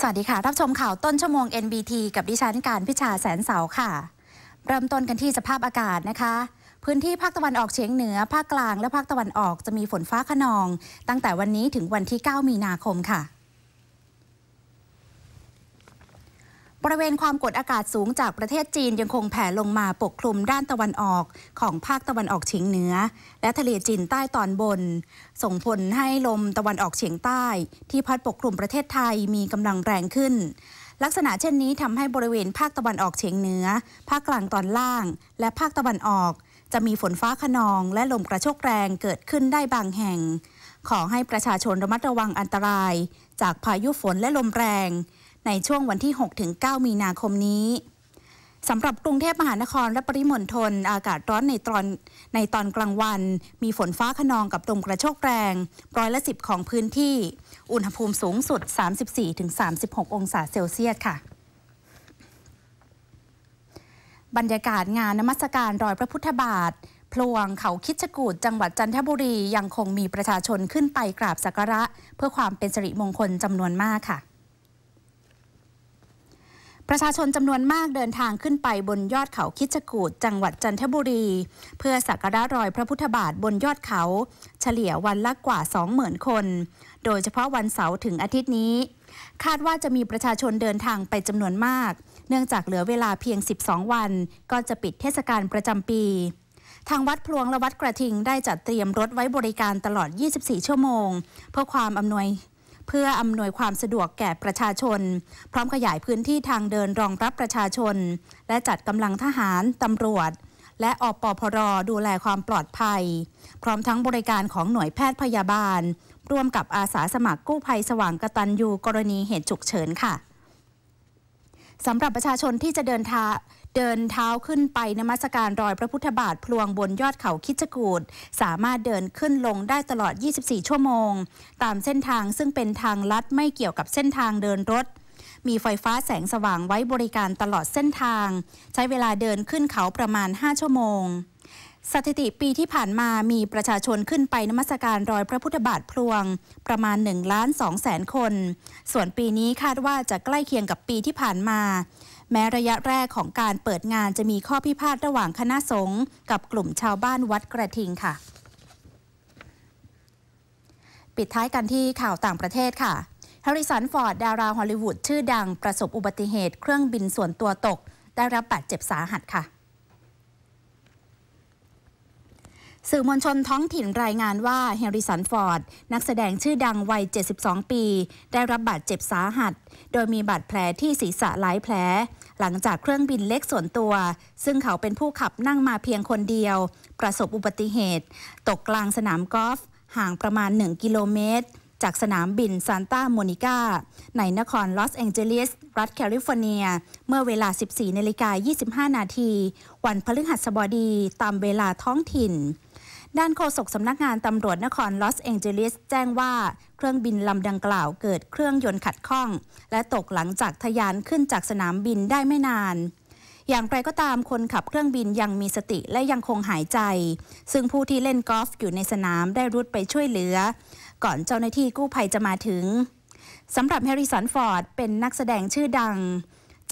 สวัสดีค่ะ รับชมข่าวต้นชั่วโมง NBT กับดิฉันการพิชาแสนเสาค่ะ เริ่มต้นกันที่สภาพอากาศนะคะ พื้นที่ภาคตะวันออกเฉียงเหนือ ภาคกลางและภาคตะวันออกจะมีฝนฟ้าขนอง ตั้งแต่วันนี้ถึงวันที่ 9 มีนาคมค่ะ บริเวณความกดอากาศสูงจากประเทศจีนยังคงแผ่ลงมาปกคลุมด้านตะวันออกของภาคตะวันออกเฉียงเหนือ และทะเลจีนใต้ตอนบน ส่งผลให้ลมตะวันออกเฉียงใต้ ที่พัดปกคลุมประเทศไทยมีกำลังแรงขึ้น ลักษณะเช่นนี้ทำให้บริเวณภาคตะวันออกเฉียงเหนือ ภาคกลางตอนล่าง และภาคตะวันออก จะมีฝนฟ้าขนอง และลมกระโชกแรงเกิดขึ้นได้บางแห่ง ขอให้ประชาชนระมัดระวังอันตราย จากพายุฝนและลมแรง ในช่วงวันที่ 6-9 มีนาคมนี้สำหรับกรุงเทพมหานครและปริมณฑลอากาศร้อนในตอนในตอนกลางวัน มีฝนฟ้าขนองกับลมกระโชกแรง ร้อยละสิบของพื้นที่ อุณหภูมิสูงสุด 34-36 องศาเซลเซียสค่ะ บรรยากาศงานนมัสการรอยพระพุทธบาท พลวงเขาคิดจกูดจังหวัดจันทบุรียังคงมีประชาชนขึ้นไปกราบสักการะ เพื่อความเป็นสิริมงคลจำนวนมากค่ะ ประชาชนจำนวนมากเดินทางขึ้นไปบนยอดเขาคิดจกูดจังหวัดจันทบุรี เพื่อสักการะรอยพระพุทธบาทบนยอดเขา เฉลี่ยวันละกว่า 20,000 คน โดยเฉพาะวันเสาร์ถึงอาทิตย์นี้ คาดว่าจะมีประชาชนเดินทางไปจำนวนมาก เนื่องจากเหลือเวลาเพียง 12 วัน ก็จะปิดเทศกาลประจำปี ทางวัดพลวงและวัดกระทิงได้จัดเตรียมรถไว้บริการตลอด 24 ชั่วโมง เพื่อความอำนวย เพื่ออำนวยความสะดวกแก่ประชาชน พร้อมขยายพื้นที่ทางเดินรองรับประชาชน และจัดกำลังทหารตำรวจ และอปพรดูแลความปลอดภัย พร้อมทั้งบริการของหน่วยแพทย์พยาบาล ร่วมกับอาสาสมัครกู้ภัยสว่างกตัญญูกรณีเหตุฉุกเฉินค่ะ สำหรับประชาชนที่จะเดินทางเดินเท้าขึ้นไปนมัสการรอยพระพุทธบาทพลวงบนยอดเขาคิจกูดสามารถเดินขึ้นลงได้ตลอด 24 ชั่วโมง ตามเส้นทางซึ่งเป็นทางลัดไม่เกี่ยวกับเส้นทางเดินรถ มีไฟฟ้าแสงสว่างไว้บริการตลอดเส้นทาง ใช้เวลาเดินขึ้นเขาประมาณ 5 ชั่วโมง สถิติปีที่ผ่านมามีประชาชนขึ้นไปนมัสการรอยพระพุทธบาทพลวง ประมาณ1ล้าน2แสนคน ส่วนปีนี้คาดว่าจะใกล้เคียงกับปีที่ผ่านมา แม้ระยะแรกของการเปิดงานจะมีข้อพิพาทระหว่างคณะสงฆ์กับกลุ่มชาวบ้านวัดกระทิงค่ะ ปิดท้ายกันที่ข่าวต่างประเทศค่ะแฮร์ริสันฟอร์ดดาราฮอลลีวูดชื่อดังประสบอุบัติเหตุเครื่องบินส่วนตัวตก ได้รับบาดเจ็บสาหัสค่ะ สื่อมวลชนท้องถิ่นรายงานว่าเฮริสันฟอร์ด นักแสดงชื่อดังวัย 72 ปี ได้รับบาดเจ็บสาหัส โดยมีบาดแผลที่ศีรษะหลายแผล หลังจากเครื่องบินเล็กส่วนตัว ซึ่งเขาเป็นผู้ขับนั่งมาเพียงคนเดียว ประสบอุบัติเหตุ ตกกลางสนามกอล์ฟห่างประมาณ 1 กิโลเมตร จากสนามบินซานตาโมนิกาในนครลอสแองเจลิส รัฐแคลิฟอร์เนีย เมื่อเวลา 14นาฬิกา25 นาที วันพฤหัสบดีตามเวลาท้องถิ่น ด้านโฆษกสำนักงานตำรวจนครลอสแองเจลิสแจ้งว่าเครื่องบินลำดังกล่าวเกิดเครื่องยนต์ขัดข้อง และตกหลังจากทะยานขึ้นจากสนามบินได้ไม่นาน อย่างไรก็ตามคนขับเครื่องบินยังมีสติและยังคงหายใจ ซึ่งผู้ที่เล่นกอล์ฟอยู่ในสนามได้รุดไปช่วยเหลือ ก่อนเจ้าหน้าที่กู้ภัยจะมาถึงสำหรับแฮร์ริสันฟอร์ดเป็นนักแสดงชื่อดัง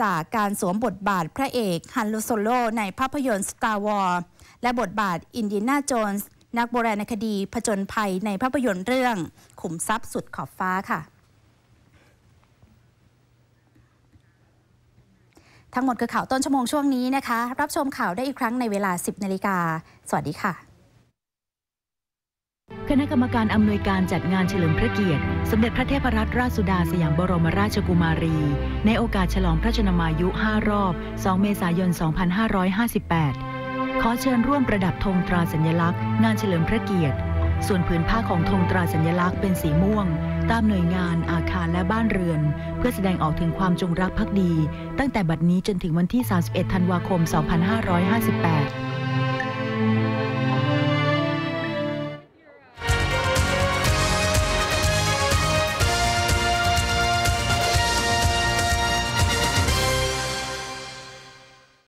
จากการสวมบทบาทพระเอกฮันโลโซโลในภาพยนตร์ Star Wars และบทบาทอินดีนาโจนส์ นักโบราณคดีผจญภัยในภาพยนตร์เรื่อง ขุมทรัพย์สุดขอบฟ้าค่ะ ทั้งหมดคือข่าวต้นชั่วโมงช่วงนี้นะคะ รับชมข่าวได้อีกครั้งในเวลา 10นาฬิกาสวัสดีค่ะคณะกรรมการอำนวยการจัดงานเฉลิมพระเกียรติ สมเด็จพระเทพรัตนราชสุดาสยามบรมราชกุมารี ในโอกาสฉลองพระชนมายุ 5 รอบ 2 เมษายน 2558 ขอเชิญร่วมประดับธงตราสัญลักษณ์ งานเฉลิมพระเกียรติ ส่วนผืนผ้าของธงตราสัญลักษณ์เป็นสีม่วง ตามหน่วยงานอาคารและบ้านเรือน เพื่อแสดงออกถึงความจงรักภักดี ตั้งแต่บัดนี้จนถึงวันที่ 31 ธันวาคม 2558